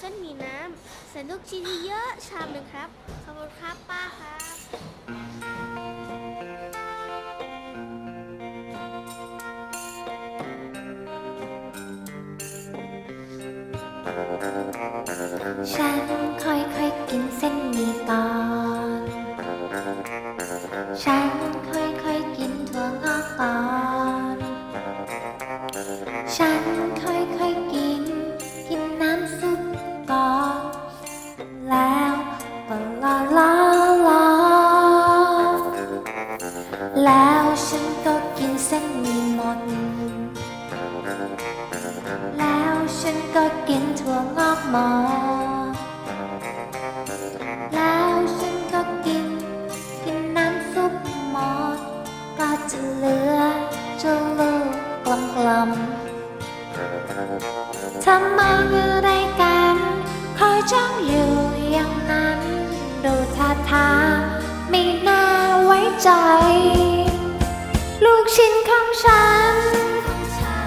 เส้นหมี่น้ำใส่ลูกชิ้นเยอะชามหนึ่งครับ ขอบคุณครับป้าครับฉันค่อยๆกินเส้นหมี่ก่อน ฉันค่อยๆกินถั่วงอกก่อน ฉัน ก็กินเส้นมีหมด แล้วฉันก็กินถั่วงอกหมอ แล้วฉันก็กิน กินน้ำซุปหมดก็จะเหลือเจะลูกกลมกลมๆทำมองอะไรกันคอยจ้องอยู่ ชิ้นของฉัน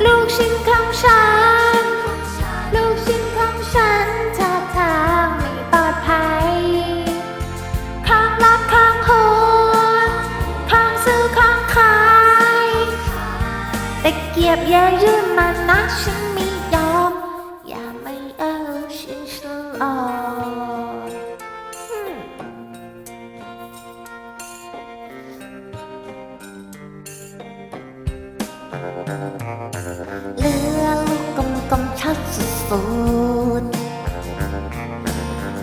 ลูกชิ้นของฉัน ลูกชิ้นของฉันท่าทางไม่ปลอดภัยข้างรักข้างหัวข้างซื้อข้างขายแต่เกียบอย่ายื่นมานะฉันไม่ยอมอย่าไม่เอาฉันฉลอด เหลือลูกกลมๆชัดสุดๆ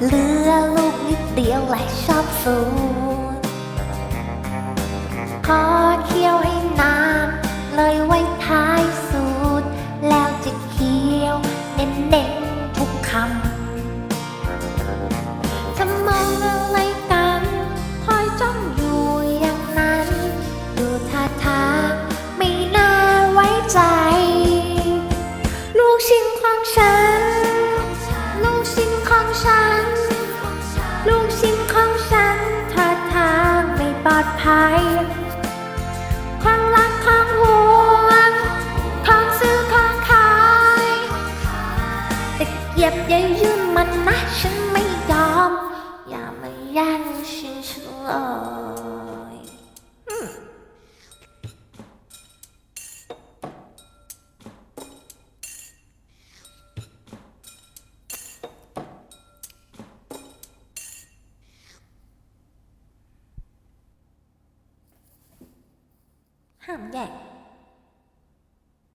เหลือลูกนิดเดียวและชอบสูดขอ อดภัยความรักของห่วงของซื้อของขายแต่เกียบอย่ายื่นมันนะ ฉันไม่ยอม อย่ามาแย่งฉินฉันเลย ห้ามแย่ง